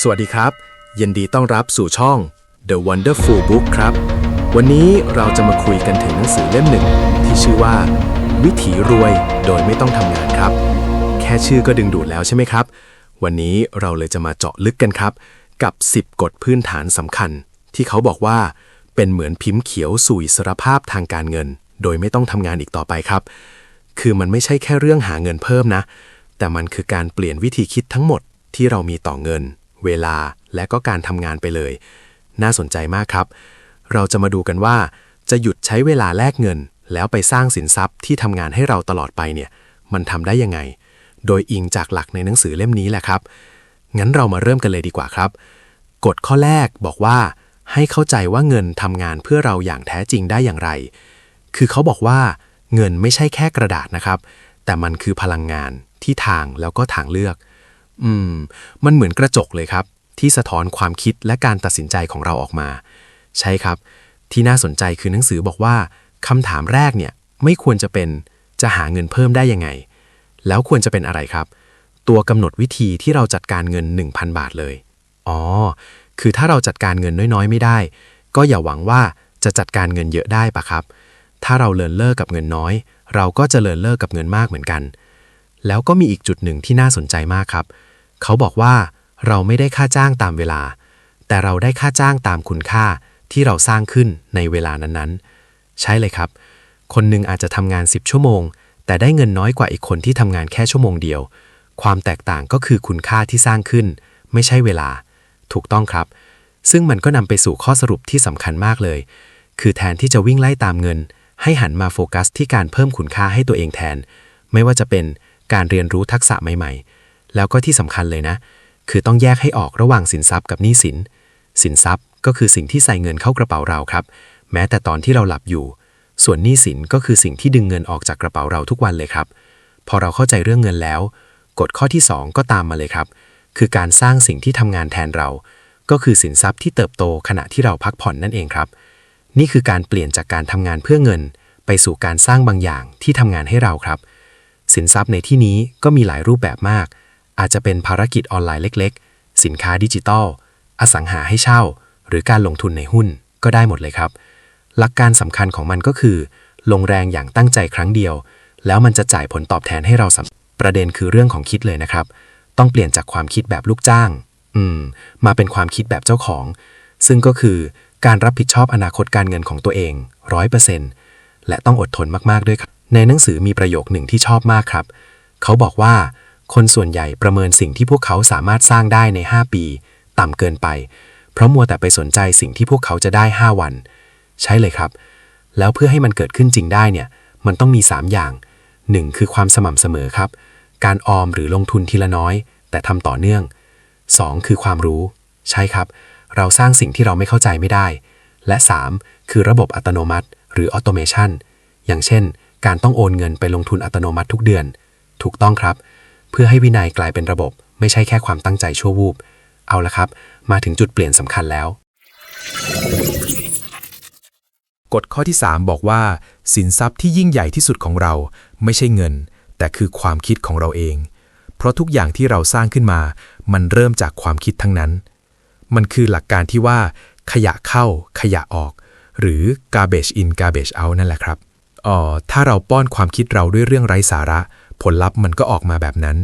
สวัสดีครับ ยินดีต้อนรับสู่ช่อง The Wonderful Book ครับ วันนี้เราจะมาคุยกันถึงหนังสือเล่มหนึ่ง ที่ชื่อว่า วิถีรวยโดยไม่ต้องทำงานครับ แค่ชื่อก็ดึงดูดแล้วใช่ไหมครับ วันนี้เราเลยจะมาเจาะลึกกันครับ กับ 10 กฎพื้นฐานสำคัญ ที่เขาบอกว่า เป็นเหมือนพิมพ์เขียวสู่อิสรภาพทางการเงิน โดยไม่ต้องทำงานอีกต่อไปครับ คือมันไม่ใช่แค่เรื่องหาเงินเพิ่มนะ แต่มันคือการเปลี่ยนวิธีคิดทั้งหมดที่เรามีต่อเงิน เวลาและก็การทำงานไปเลย น่าสนใจมากครับ เราจะมาดูกันว่า จะหยุดใช้เวลาแลกเงิน แล้วไปสร้างสินทรัพย์ที่ทำงานให้เราตลอดไปเนี่ย มันทำได้ยังไง โดยอิงจากหลักในหนังสือเล่มนี้แหละครับ งั้นเรามาเริ่มกันเลยดีกว่าครับ กฎข้อแรกบอกว่า ให้เข้าใจว่าเงินทำงานเพื่อเราอย่างแท้จริงได้อย่างไร คือเขาบอกว่า เงินไม่ใช่แค่กระดาษนะครับ แต่มันคือพลังงานที่ทางแล้วก็ทางเลือก อืม มันเหมือนกระจกเลยครับ ที่สะท้อนความคิดและการตัดสินใจของเราออกมา ใช่ครับ ที่น่าสนใจคือหนังสือบอกว่าคำถามแรกเนี่ยไม่ควรจะเป็นจะหาเงินเพิ่มได้ยังไง แล้วควรจะเป็นอะไรครับ ตัวกำหนดวิธีที่เราจัดการเงิน 1,000 บาทเลย อ๋อ คือถ้าเราจัดการเงินน้อยๆ ไม่ได้ ก็อย่าหวังว่าจะจัดการเงินเยอะได้ปะครับ ถ้าเราเลินเลิกกับเงินน้อย เราก็จะเลินเลิกกับเงินมากเหมือนกัน แล้วก็มีอีกจุดหนึ่งที่น่าสนใจมากครับ เขาบอกว่าเราไม่ได้ค่าจ้างตามเวลา แต่เราได้ค่าจ้างตามคุณค่าที่เราสร้างขึ้นในเวลานั้นๆ ใช่เลยครับ คนหนึ่งอาจจะทำงาน 10 ชั่วโมง แต่ได้เงินน้อยกว่าอีกคนที่ทำงานแค่ชั่วโมงเดียว ความแตกต่างก็คือคุณค่าที่สร้างขึ้น ไม่ใช่เวลา ถูกต้องครับ ซึ่งมันก็นำไปสู่ข้อสรุปที่สำคัญมากเลย คือแทนที่จะวิ่งไล่ตามเงิน ให้หันมาโฟกัสที่การเพิ่มคุณค่าให้ตัวเองแทน ไม่ว่าจะเป็นการเรียนรู้ทักษะใหม่ๆ แล้วก็ที่สำคัญเลยนะ คือต้องแยกให้ออกระหว่างสินทรัพย์กับหนี้สิน สินทรัพย์ก็คือสิ่งที่ใส่เงินเข้ากระเป๋าเราครับ แม้แต่ตอนที่เราหลับอยู่ ส่วนหนี้สินก็คือสิ่งที่ดึงเงินออกจากกระเป๋าเราทุกวันเลยครับ พอเราเข้าใจเรื่องเงินแล้ว กฎข้อที่ 2 ก็ตามมาเลยครับ คือการสร้างสิ่งที่ทำงานแทนเรา ก็คือสินทรัพย์ที่เติบโตขณะที่เราพักผ่อนนั่นเองครับ นี่คือการเปลี่ยนจากการทำงานเพื่อเงิน ไปสู่การสร้างบางอย่างที่ทำงานให้เราครับ สินทรัพย์ในที่นี้ก็มีหลายรูปแบบมาก อาจจะเป็นภารกิจออนไลน์เล็ก ๆ สินค้าดิจิทัลอสังหาให้เช่า หรือการลงทุนในหุ้นก็ได้หมดเลยครับ หลักการสำคัญของมันก็คือ ลงแรงอย่างตั้งใจครั้งเดียว แล้วมันจะจ่ายผลตอบแทนให้เราสำประเด็นคือเรื่องของคิดเลยนะครับ ต้องเปลี่ยนจากความคิดแบบลูกจ้าง อืม มาเป็นความคิดแบบเจ้าของ ซึ่งก็คือการรับผิดชอบอนาคตการเงินของตัวเองร้อยเปอร์เซ็นต์และต้องอดทนมากๆด้วยครับ ในหนังสือมีประโยคหนึ่งที่ชอบมากครับ เขาบอกว่า คนส่วนใหญ่ประเมินสิ่งที่พวกเขาสามารถสร้างได้ใน 5 ปี ต่ำเกินไป เพราะมัวแต่ไปสนใจสิ่งที่พวกเขาจะได้ 5 วัน ใช่เลยครับ แล้วเพื่อให้มันเกิดขึ้นจริงได้เนี่ย มันต้องมี 3 อย่าง 1. คือความสม่ำเสมอครับ การออมหรือลงทุนทีละน้อย แต่ทำต่อเนื่อง 2. คือความรู้ ใช่ครับ เราสร้างสิ่งที่เราไม่เข้าใจไม่ได้ และ 3. คือระบบอัตโนมัติ หรือออโตเมชันอย่างเช่น การต้องโอนเงินไปลงทุนอัตโนมัติทุกเดือน ถูกต้องครับ เพื่อให้วินัยกลายเป็นระบบ ไม่ใช่แค่ความตั้งใจชั่ววูบ เอาละครับ มาถึงจุดเปลี่ยนสำคัญแล้ว กฎข้อที่ 3 บอกว่า สินทรัพย์ที่ยิ่งใหญ่ที่สุดของเรา ไม่ใช่เงิน แต่คือความคิดของเราเอง เพราะทุกอย่างที่เราสร้างขึ้นมา มันเริ่มจากความคิดทั้งนั้น มันคือหลักการที่ว่า ขยะเข้า ขยะออก หรือ garbage in garbage out นั่นแหละครับอ๋อถ้าเราป้อนความคิดเราด้วยเรื่องไร้สาระ ผลลัพธ์มันก็ออกมาแบบนั้น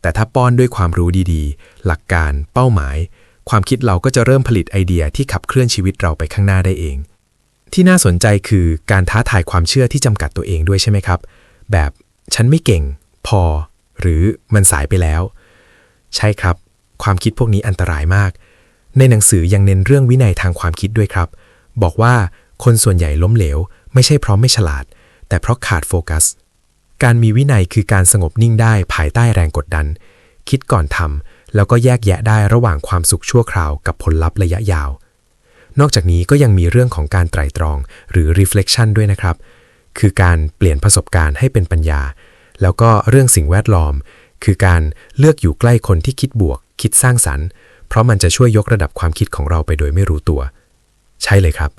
แต่ถ้าป้อนด้วยความรู้ดีๆ หลักการ เป้าหมาย ความคิดเราก็จะเริ่มผลิตไอเดียที่ขับเคลื่อนชีวิตเราไปข้างหน้าได้เอง ที่น่าสนใจคือการท้าทายความเชื่อที่จำกัดตัวเองด้วยใช่ไหมครับ แบบฉันไม่เก่ง พอ หรือมันสายไปแล้ว ใช่ครับ ความคิดพวกนี้อันตรายมาก ในหนังสือยังเน้นเรื่องวินัยทางความคิดด้วยครับ บอกว่าคนส่วนใหญ่ล้มเหลว ไม่ใช่เพราะไม่ฉลาด แต่เพราะขาดโฟกัส การมีวินัยคือการสงบนิ่งได้ภายใต้แรงกดดัน คิดก่อนทำแล้วก็แยกแยะได้ระหว่างความสุขชั่วคราวกับผลลัพธ์ระยะยาว นอกจากนี้ก็ยังมีเรื่องของการไตร่ตรองหรือ reflection ด้วยนะครับ คือการเปลี่ยนประสบการณ์ให้เป็นปัญญา แล้วก็เรื่องสิ่งแวดล้อม คือการเลือกอยู่ใกล้คนที่คิดบวก คิดสร้างสรรค์ เพราะมันจะช่วยยกระดับความคิดของเราไปโดยไม่รู้ตัว ใช่เลยครับ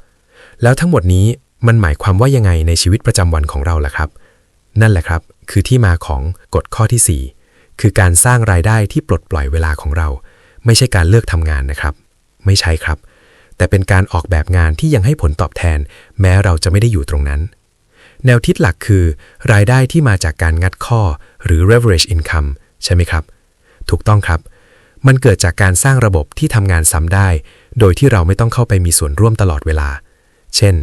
แล้วทั้งหมดนี้มันหมายความว่ายังไงในชีวิตประจำวันของเราล่ะครับ นั่นแหละครับ คือที่มาของกฎข้อที่ 4 คือการสร้างรายได้ที่ปลดปล่อยเวลาของเรา ไม่ใช่การเลิกทำงานนะครับ ไม่ใช่ครับ แต่เป็นการออกแบบงานที่ยังให้ผลตอบแทน แม้เราจะไม่ได้อยู่ตรงนั้น แนวคิดหลักคือ รายได้ที่มาจากการงัดข้อ หรือ leverage income ใช่ไหมครับ ถูกต้องครับ มันเกิดจากการสร้างระบบที่ทำงานซ้ำได้ โดยที่เราไม่ต้องเข้าไปมีส่วนร่วมตลอดเวลา เช่น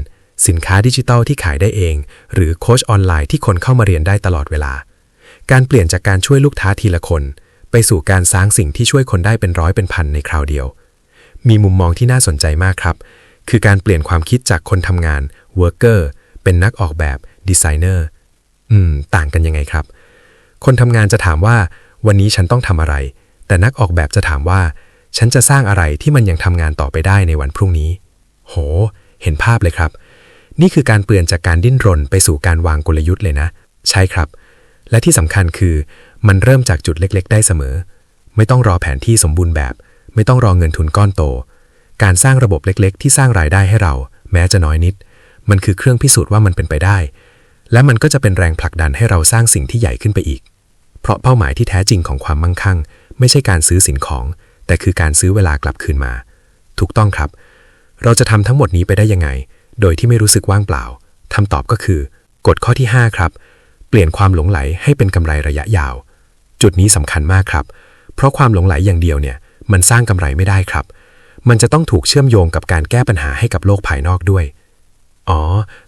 สินค้าดิจิทัลที่ขายได้เอง หรือโค้ชออนไลน์ที่คนเข้ามาเรียนได้ตลอดเวลา การเปลี่ยนจากการช่วยลูกค้าทีละคน ไปสู่การสร้างสิ่งที่ช่วยคนได้เป็นร้อยเป็นพันในคราวเดียว มีมุมมองที่น่าสนใจมากครับ คือการเปลี่ยนความคิดจากคนทำงาน worker เป็นนักออกแบบ designer อืม ต่างกันยังไงครับ คนทำงานจะถามว่า วันนี้ฉันต้องทำอะไร แต่นักออกแบบจะถามว่า ฉันจะสร้างอะไรที่มันยังทำงานต่อไปได้ในวันพรุ่งนี้ โห เห็นภาพเลยครับ นี่คือการเปลี่ยนจากการดิ้นรนไปสู่การวางกลยุทธ์เลยนะ ใช่ครับ และที่สำคัญคือ มันเริ่มจากจุดเล็ก ๆ ได้เสมอ ไม่ต้องรอแผนที่สมบูรณ์แบบ ไม่ต้องรอเงินทุนก้อนโต การสร้างระบบเล็ก ๆ ที่สร้างรายได้ให้เรา แม้จะน้อยนิด มันคือเครื่องพิสูจน์ว่ามันเป็นไปได้ และมันก็จะเป็นแรงผลักดันให้เราสร้างสิ่งที่ใหญ่ขึ้นไปอีก เพราะเป้าหมายที่แท้จริงของความมั่งคั่ง ไม่ใช่การซื้อสินของ แต่คือการซื้อเวลากลับคืนมา ถูกต้องครับ เราจะทำทั้งหมดนี้ไปได้ยังไง โดยที่ไม่รู้สึกว่างเปล่าคำตอบก็คือกฎข้อที่ 5 ครับ เปลี่ยนความหลงไหลให้เป็นกำไรระยะยาว จุดนี้สำคัญมากครับ เพราะความหลงไหลอย่างเดียวเนี่ย มันสร้างกำไรไม่ได้ครับ มันจะต้องถูกเชื่อมโยงกับการแก้ปัญหาให้กับโลกภายนอกด้วย อ๋อ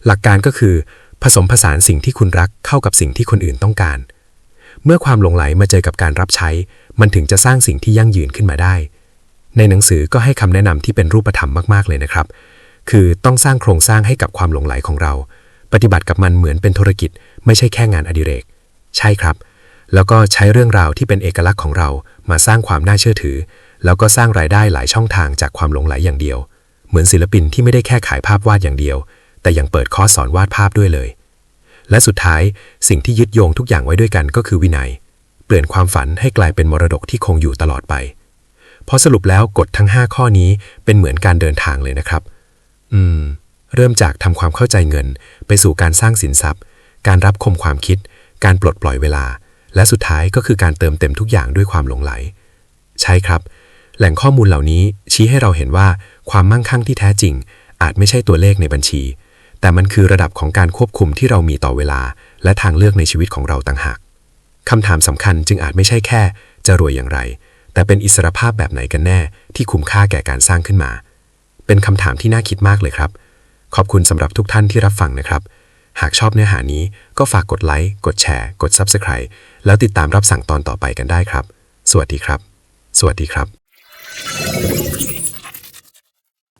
หลักการก็คือ ผสมผสานสิ่งที่คุณรักเข้ากับสิ่งที่คนอื่นต้องการ เมื่อความหลงไหลมาเจอกับการรับใช้ มันถึงจะสร้างสิ่งที่ยั่งยืนขึ้นมาได้ ในหนังสือก็ให้คำแนะนำที่เป็นรูปธรรมมากๆเลยนะครับ คือต้องสร้างโครงสร้างให้กับความหลงไหลของเรา ปฏิบัติกับมันเหมือนเป็นธุรกิจ ไม่ใช่แค่งานอดิเรก ใช่ครับ แล้วก็ใช้เรื่องราวที่เป็นเอกลักษณ์ของเรามาสร้างความน่าเชื่อถือ แล้วก็สร้างรายได้หลายช่องทางจากความหลงไหลอย่างเดียว เหมือนศิลปินที่ไม่ได้แค่ขายภาพวาดอย่างเดียว แต่ยังเปิดคอร์สสอนวาดภาพด้วยเลย และสุดท้ายสิ่งที่ยึดโยงทุกอย่างไว้ด้วยกันก็คือวินัย เปลี่ยนความฝันให้กลายเป็นมรดกที่คงอยู่ตลอดไปพอสรุปแล้วกฎทั้ง 5 ข้อนี้เป็นเหมือนการเดินทางเลยนะครับ อืม เริ่มจากทำความเข้าใจเงิน ไปสู่การสร้างสินทรัพย์ การรับคมความคิด การปลดปล่อยเวลา และสุดท้ายก็คือการเติมเต็มทุกอย่างด้วยความหลงไหล ใช่ครับ แหล่งข้อมูลเหล่านี้ชี้ให้เราเห็นว่าความมั่งคั่งที่แท้จริง อาจไม่ใช่ตัวเลขในบัญชี แต่มันคือระดับของการควบคุมที่เรามีต่อเวลา และทางเลือกในชีวิตของเราต่างหากคำถามสำคัญจึงอาจไม่ใช่แค่ จะรวยอย่างไร แต่เป็นอิสรภาพแบบไหนกันแน่ที่คุ้มค่าแก่การสร้างขึ้นมา เป็นคำถามที่น่าคิดมากเลยครับ ขอบคุณสำหรับทุกท่านที่รับฟังนะครับ หากชอบเนื้อหานี้ก็ฝากกดไลค์ กดแชร์ กด Subscribe แล้วติดตามรับสั่งตอนต่อไปกันได้ครับ สวัสดีครับ สวัสดีครับ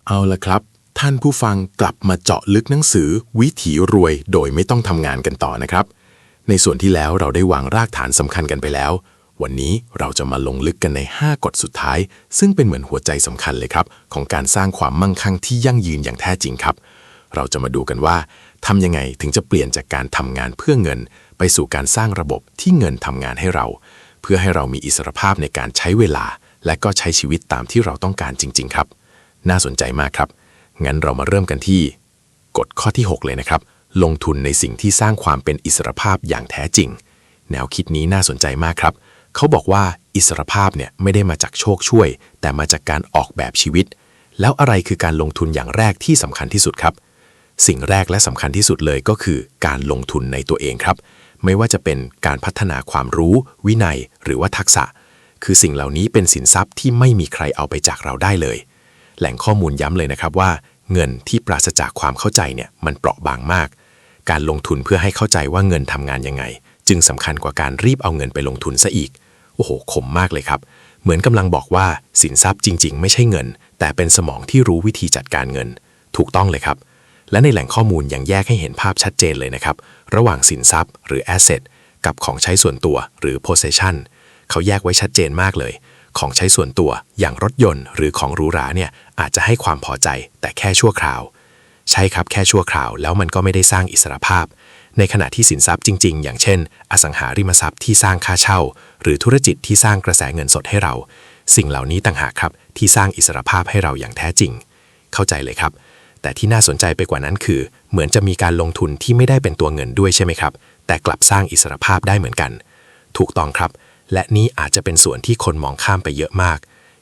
เอาละครับ ท่านผู้ฟังกลับมาเจาะลึกหนังสือ วิถีรวยโดยไม่ต้องทำงานกันต่อนะครับ ในส่วนที่แล้วเราได้วางรากฐานสำคัญกันไปแล้ว วันนี้เราจะมาลงลึกกันใน 5 กฎสุดท้าย ซึ่งเป็นเหมือนหัวใจสำคัญเลยครับ ของการสร้างความมั่งคั่งที่ยั่งยืนอย่างแท้จริงครับ เราจะมาดูกันว่าทำยังไงถึงจะเปลี่ยนจากการทำงานเพื่อเงิน ไปสู่การสร้างระบบที่เงินทำงานให้เรา เพื่อให้เรามีอิสรภาพในการใช้เวลา และก็ใช้ชีวิตตามที่เราต้องการจริง ๆ ครับ น่าสนใจมากครับ งั้นเรามาเริ่มกันที่ กฎข้อที่ 6 เลยนะครับ ลงทุนในสิ่งที่สร้างความเป็นอิสรภาพอย่างแท้จริง แนวคิดนี้น่าสนใจมากครับ เขาบอกว่าอิสรภาพเนี่ยไม่ได้มาจากโชคช่วย แต่มาจากการออกแบบชีวิต แล้วอะไรคือการลงทุนอย่างแรกที่สำคัญที่สุดครับ สิ่งแรกและสำคัญที่สุดเลยก็คือการลงทุนในตัวเองครับ ไม่ว่าจะเป็นการพัฒนาความรู้ วินัย หรือว่าทักษะ คือสิ่งเหล่านี้เป็นสินทรัพย์ที่ไม่มีใครเอาไปจากเราได้เลย แหล่งข้อมูลย้ำเลยนะครับว่า เงินที่ปราศจากความเข้าใจเนี่ยมันเปราะบางมาก การลงทุนเพื่อให้เข้าใจว่าเงินทำงานยังไง จึงสำคัญกว่าการรีบเอาเงินไปลงทุนซะอีก โอ้โหคมมากเลยครับ เหมือนกำลังบอกว่าสินทรัพย์จริง ๆ ไม่ใช่เงิน แต่เป็นสมองที่รู้วิธีจัดการเงิน ถูกต้องเลยครับ และในแหล่งข้อมูลยังแยกให้เห็นภาพชัดเจนเลยนะครับ ระหว่างสินทรัพย์หรือ asset กับของใช้ส่วนตัวหรือ possession เขาแยกไว้ชัดเจนมากเลย ของใช้ส่วนตัวอย่างรถยนต์หรือของหรูหราเนี่ยอาจจะให้ความพอใจแต่แค่ชั่วคราว ใช่ครับแค่ชั่วคราว แล้วมันก็ไม่ได้สร้างอิสรภาพ ในขณะที่สินทรัพย์จริง ๆ อย่างเช่น อสังหาริมทรัพย์ที่สร้างค่าเช่า หรือธุรกิจที่สร้างกระแสเงินสดให้เรา สิ่งเหล่านี้ต่างหากครับที่สร้างอิสรภาพให้เราอย่างแท้จริง เข้าใจเลยครับ แต่ที่น่าสนใจไปกว่านั้นคือ เหมือนจะมีการลงทุนที่ไม่ได้เป็นตัวเงินด้วยใช่ไหมครับ แต่กลับสร้างอิสรภาพได้เหมือนกัน ถูกต้องครับ และนี่อาจจะเป็นส่วนที่คนมองข้ามไปเยอะมาก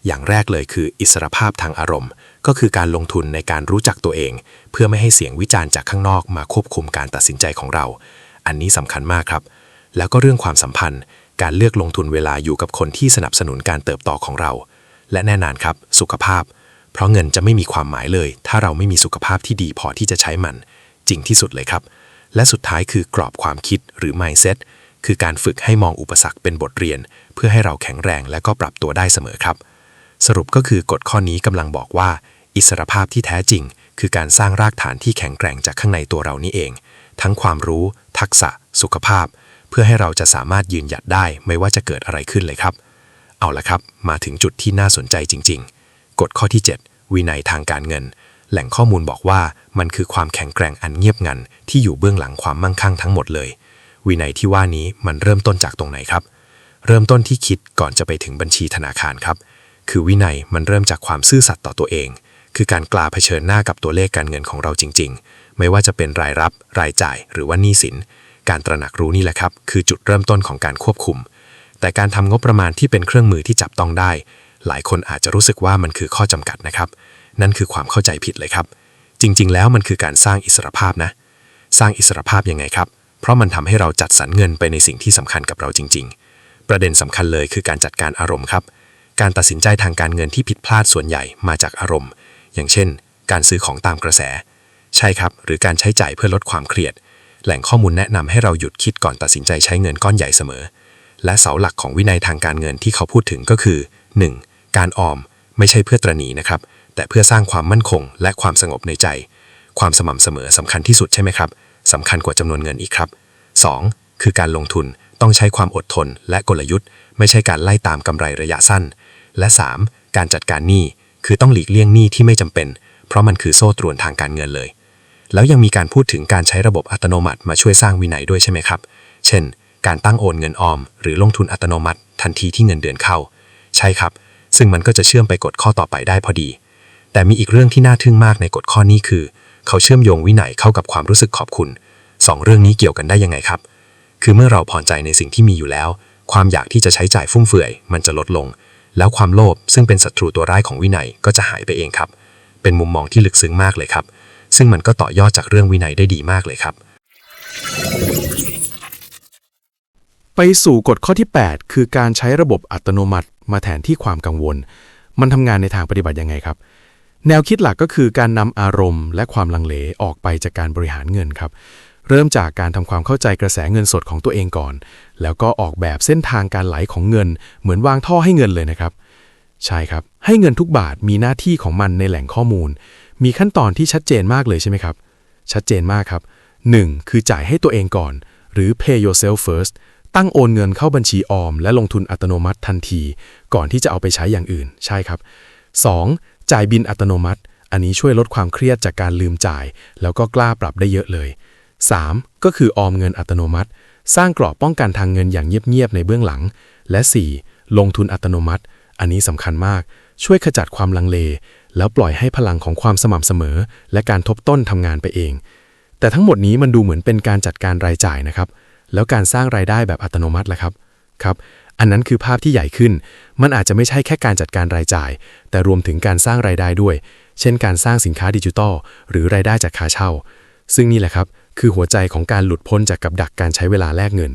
อย่างแรกเลยคืออิสรภาพทางอารมณ์ ก็คือการลงทุนในการรู้จักตัวเอง เพื่อไม่ให้เสียงวิจารณ์จากข้างนอกมาควบคุมการตัดสินใจของเรา อันนี้สำคัญมากครับ แล้วก็เรื่องความสัมพันธ์ การเลือกลงทุนเวลาอยู่กับคนที่สนับสนุนการเติบโตของเรา และแน่นอนครับ สุขภาพ เพราะเงินจะไม่มีความหมายเลย ถ้าเราไม่มีสุขภาพที่ดีพอที่จะใช้มัน จริงที่สุดเลยครับ และสุดท้ายคือกรอบความคิดหรือ mindset คือการฝึกให้มองอุปสรรคเป็นบทเรียน เพื่อให้เราแข็งแรงและก็ปรับตัวได้เสมอครับ สรุปก็คือกฎข้อนี้กำลังบอกว่า อิสรภาพที่แท้จริง คือการสร้างรากฐานที่แข็งแกร่งจากข้างในตัวเรานี่เอง ทั้งความรู้ ทักษะ สุขภาพ เพื่อให้เราจะสามารถยืนหยัดได้ไม่ว่าจะเกิดอะไรขึ้นเลยครับ เอาละครับ มาถึงจุดที่น่าสนใจจริง ๆ กฎข้อที่ 7 วินัยทางการเงิน แหล่งข้อมูลบอกว่ามันคือความแข็งแกร่งอันเงียบงันที่อยู่เบื้องหลังความมั่งคั่งทั้งหมดเลย วินัยที่ว่านี้มันเริ่มต้นจากตรงไหนครับ เริ่มต้นที่คิดก่อนจะไปถึงบัญชีธนาคารครับ คือวินัยมันเริ่มจากความซื่อสัตย์ต่อตัวเอง คือการกล้าเผชิญหน้ากับตัวเลขการเงินของเราจริง ๆ ไม่ว่าจะเป็นรายรับ รายจ่าย หรือว่าหนี้สิน การตระหนักรู้นี่แหละครับ คือจุดเริ่มต้นของการควบคุม แต่การทำงบประมาณที่เป็นเครื่องมือที่จับต้องได้ หลายคนอาจจะรู้สึกว่ามันคือข้อจำกัดนะครับ นั่นคือความเข้าใจผิดเลยครับ จริง ๆ แล้วมันคือการสร้างอิสรภาพนะ สร้างอิสรภาพยังไงครับ เพราะมันทำให้เราจัดสรรเงินไปในสิ่งที่สำคัญกับเราจริง ๆ ประเด็นสำคัญเลยคือการจัดการอารมณ์ครับ การตัดสินใจทางการเงินที่ผิดพลาดส่วนใหญ่มาจากอารมณ์ อย่างเช่น การซื้อของตามกระแส ใช่ครับ หรือการใช้จ่ายเพื่อลดความเครียด แหล่งข้อมูลแนะนำให้เราหยุดคิดก่อนตัดสินใจใช้เงินก้อนใหญ่เสมอ และเสาหลักของวินัยทางการเงินที่เขาพูดถึงก็คือ 1. การออม ไม่ใช่เพื่อตรณีนะครับ แต่เพื่อสร้างความมั่นคง และความสงบในใจ ความสม่ำเสมอสำคัญที่สุดใช่ไหมครับสำคัญกว่าจำนวนเงินอีกครับ 2. คือการลงทุนต้องใช้ความอดทนและกลยุทธ์ ไม่ใช่การไล่ตามกำไรระยะสั้น และ 3. การจัดการหนี้คือต้องหลีกเลี่ยงหนี้ที่ไม่จำเป็น เพราะมันคือโซ่ตรวนทางการเงินเลย แล้วยังมีการพูดถึงการใช้ระบบอัตโนมัติมาช่วยสร้างวินัยด้วยใช่ไหมครับ เช่น การตั้งโอนเงินออม หรือลงทุนอัตโนมัติ ทันทีที่เงินเดือนเข้า ใช่ครับ ซึ่งมันก็จะเชื่อมไปกฎข้อต่อไปได้พอดี แต่มีอีกเรื่องที่น่าทึ่งมากในกฎข้อนี้คือ เขาเชื่อมโยงวินัยเข้ากับความรู้สึกขอบคุณสองเรื่องนี้เกี่ยวกันได้ยังไงครับ คือเมื่อเราพอใจในสิ่งที่มีอยู่แล้ว ความอยากที่จะใช้จ่ายฟุ่มเฟือย มันจะลดลง แล้วความโลภซึ่งเป็นศัตรูตัวร้ายของวินัยก็จะหายไปเองครับ เป็นมุมมองที่ลึกซึ้งมากเลยครับ ซึ่งมันก็ต่อยอดจากเรื่องวินัยได้ดีมากเลยครับ ไปสู่กฎข้อที่ 8 คือการใช้ระบบอัตโนมัติมาแทนที่ความกังวล มันทำงานในทางปฏิบัติยังไงครับ แนวคิดหลักก็คือการนำอารมณ์ และความลังเลออกไปจากการบริหารเงินครับ เริ่มจากการทำความเข้าใจกระแสเงินสดของตัวเองก่อน แล้วก็ออกแบบเส้นทางการไหลของเงิน เหมือนวางท่อให้เงินเลยนะครับ ใช่ครับ ให้เงินทุกบาทมีหน้าที่ของมันในแหล่งข้อมูล มีขั้นตอนที่ชัดเจนมากเลยใช่ไหมครับ ชัดเจนมากครับ 1. คือจ่ายให้ตัวเองก่อน หรือ pay yourself first ตั้งโอนเงินเข้าบัญชีออม และลงทุนอัตโนมัติทันที ก่อนที่จะเอาไปใช้อย่างอื่น ใช่ครับ 2. จ่ายบินอัตโนมัติ อันนี้ช่วยลดความเครียดจากการลืมจ่าย แล้วก็กล้าปรับได้เยอะเลย 3. ก็คือออมเงินอัตโนมัติ สร้างกรอบป้องกันทางเงินอย่างเงียบๆในเบื้องหลัง และ 4. ลงทุนอัตโนมัติ อันนี้สำคัญมาก ช่วยขจัดความลังเล แล้วปล่อยให้พลังของความสม่ำเสมอ และการทบต้นทำงานไปเอง แต่ทั้งหมดนี้มันดูเหมือนเป็นการจัดการรายจ่ายนะครับ แล้วการสร้างรายได้แบบอัตโนมัติล่ะครับครับ อันนั้นคือภาพที่ใหญ่ขึ้น มันอาจจะไม่ใช่แค่การจัดการรายจ่าย แต่รวมถึงการสร้างรายได้ด้วย เช่น การสร้างสินค้าดิจิทัลหรือรายได้จากค่าเช่า ซึ่งนี่แหละครับ คือหัวใจของการหลุดพ้นจากกับดักการใช้เวลาแลกเงิน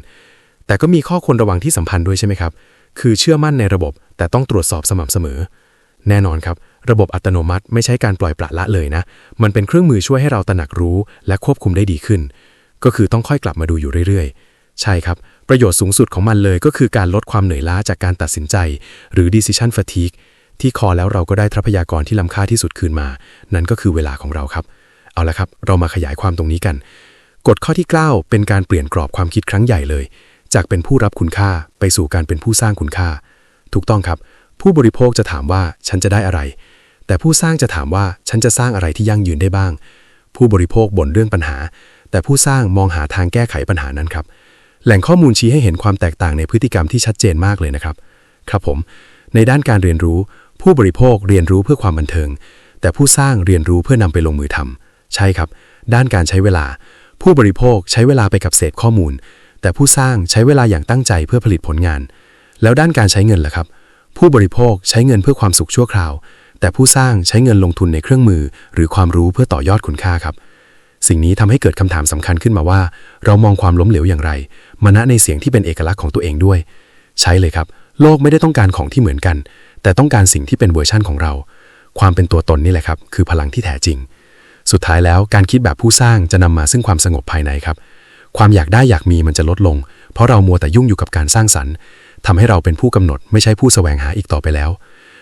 แต่ก็มีข้อควรระวังที่สัมพันธ์ด้วยใช่ไหมครับ คือเชื่อมั่นในระบบแต่ต้องตรวจสอบสม่ำเสมอ แน่นอนครับ ระบบอัตโนมัติไม่ใช่การปล่อยปละละเลยนะ มันเป็นเครื่องมือช่วยให้เราตระหนักรู้ และควบคุมได้ดีขึ้น ก็คือต้องค่อยกลับมาดูอยู่เรื่อยๆ ใช่ครับ ประโยชน์สูงสุดของมันเลยก็คือการลดความเหนื่อยล้าจากการตัดสินใจ หรือ decision fatigue ที่คอแล้วเราก็ได้ทรัพยากรที่ล้ำค่าที่สุดคืนมา นั่นก็คือเวลาของเราครับ เอาละครับ เรามาขยายความตรงนี้กัน กฎข้อที่ 9 เป็นการเปลี่ยนกรอบความคิดครั้งใหญ่เลย จากเป็นผู้รับคุณค่าไปสู่การเป็นผู้สร้างคุณค่า ถูกต้องครับ ผู้บริโภคจะถามว่าฉันจะได้อะไร แต่ผู้สร้างจะถามว่าฉันจะสร้างอะไรที่ยั่งยืนได้บ้าง ผู้บริโภคบ่นเรื่องปัญหา แต่ผู้สร้างมองหาทางแก้ไขปัญหานั้นครับ แหล่งข้อมูลชี้ให้เห็นความแตกต่างในพฤติกรรมที่ชัดเจนมากเลยนะครับ ครับผม ในด้านการเรียนรู้ ผู้บริโภคเรียนรู้เพื่อความบันเทิง แต่ผู้สร้างเรียนรู้เพื่อนำไปลงมือทำใช่ครับ ด้านการใช้เวลา ผู้บริโภคใช้เวลาไปกับเศษข้อมูล แต่ผู้สร้างใช้เวลาอย่างตั้งใจเพื่อผลิตผลงาน แล้วด้านการใช้เงินล่ะครับ ผู้บริโภคใช้เงินเพื่อความสุขชั่วคราว แต่ผู้สร้างใช้เงินลงทุนในเครื่องมือ หรือความรู้เพื่อต่อยอดคุณค่าครับ สิ่งนี้ทำให้เกิดคำถามสำคัญขึ้นมาว่า เรามองความล้มเหลวอย่างไรมานะในเสียงที่เป็นเอกลักษณ์ของตัวเองด้วย ใช่เลยครับ โลกไม่ได้ต้องการของที่เหมือนกัน แต่ต้องการสิ่งที่เป็นเวอร์ชั่นของเรา ความเป็นตัวตนนี่แหละครับ คือพลังที่แท้จริง สุดท้ายแล้วการคิดแบบผู้สร้างจะนำมาซึ่งความสงบภายในครับ ความอยากได้อยากมีมันจะลดลง เพราะเรามัวแต่ยุ่งอยู่กับการสร้างสรรค์ทำให้เราเป็นผู้กำหนดไม่ใช่ผู้แสวงหาอีกต่อไปแล้ว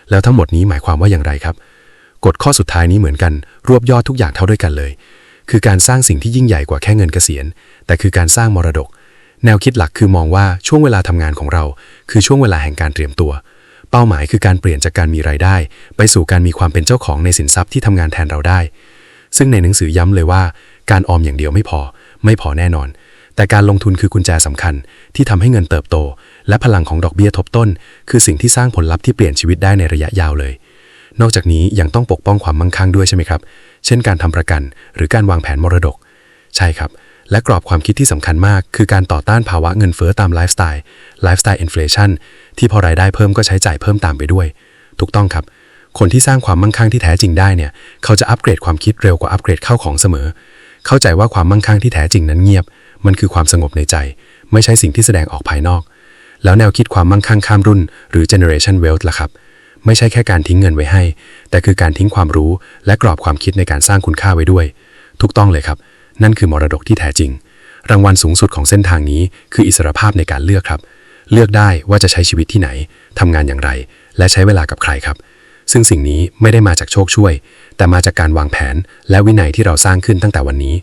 แล้วทั้งหมดนี้หมายความว่าอย่างไรครับ กฎข้อสุดท้ายนี้เหมือนกัน รวบยอดทุกอย่างเท่าด้วยกันเลย คือการสร้างสิ่งที่ยิ่งใหญ่กว่าแค่เงินเกษียณ แต่คือการสร้างมรดก แนวคิดหลักคือมองว่าช่วงเวลาทำงานของเรา คือช่วงเวลาแห่งการเตรียมตัวเป้าหมายคือการเปลี่ยนจากการมีรายได้ ไปสู่การมีความเป็นเจ้าของในสินทรัพย์ที่ทำงานแทนเราได้ ซึ่งในหนังสือย้ำเลยว่า การออมอย่างเดียวไม่พอ ไม่พอแน่นอน แต่การลงทุนคือกุญแจสำคัญ ที่ทำให้เงินเติบโต และพลังของดอกเบี้ยทบต้น คือสิ่งที่สร้างผลลัพธ์ที่เปลี่ยนชีวิตได้ในระยะยาวเลย นอกจากนี้ยังต้องปกป้องความมั่งคั่งด้วยใช่ไหมครับ เช่นการทำประกัน หรือการวางแผนมรดก ใช่ครับและกรอบความคิดที่สำคัญมาก คือการต่อต้านภาวะเงินเฟ้อตามไลฟ์สไตล์ไลฟ์สไตล์อินฟลชันที่พอรายได้เพิ่มก็ใช้จ่ายเพิ่มตามไปด้วย ถูกต้องครับ คนที่สร้างความมั่งคั่งที่แท้จริงได้เนี่ย เขาจะอัปเกรดความคิดเร็วกว่าอัปเกรดเข้าของเสมอ เข้าใจว่าความมั่งคั่งที่แท้จริงนั้นเงียบ มันคือความสงบในใจ ไม่ใช่สิ่งที่แสดงออกภายนอก แล้วแนวคิดความมั่งคั่งข้ามรุ่น หรือ generation wealth ล่ะครับ ไม่ใช่แค่การทิ้งเงินไว้ให้ แต่คือการทิ้งความรู้ และกรอบความคิดในการสร้างคุณค่าไว้ด้วย ถูกต้องเลยครับ นั่นคือมรดกที่แท้จริง รางวัลสูงสุดของเส้นทางนี้ คืออิสรภาพในการเลือกครับ เลือกได้ว่าจะใช้ชีวิตที่ไหนทำงานอย่างไร และใช้เวลากับใครครับ ซึ่งสิ่งนี้ไม่ได้มาจากโชคช่วย แต่มาจากการวางแผน และวินัยที่เราสร้างขึ้นตั้งแต่วันนี้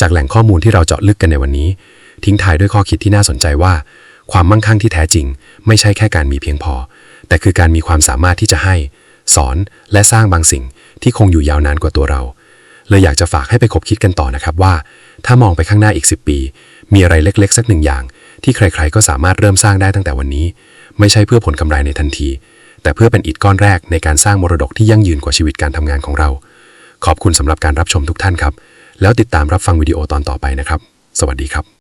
จากแหล่งข้อมูลที่เราเจาะลึกกันในวันนี้ ทิ้งท้ายด้วยข้อคิดที่น่าสนใจว่า ความมั่งคั่งที่แท้จริง ไม่ใช่แค่การมีเพียงพอ แต่คือการมีความสามารถที่จะให้ สอนและสร้างบางสิ่งที่คงอยู่ยาวนานกว่าตัวเราเลยอยากจะฝากให้ไปคบคิดกันต่อนะครับว่า ถ้ามองไปข้างหน้าอีก 10 ปี มีอะไรเล็กๆ สักหนึ่งอย่าง ที่ใครๆก็สามารถเริ่มสร้างได้ตั้งแต่วันนี้ ไม่ใช่เพื่อผลกำไรในทันที แต่เพื่อเป็นอิฐก้อนแรกในการสร้างมรดกที่ยั่งยืนกว่าชีวิตการทำงานของเรา ขอบคุณสำหรับการรับชมทุกท่านครับ แล้วติดตามรับฟังวิดีโอตอนต่อไปนะครับ สวัสดีครับ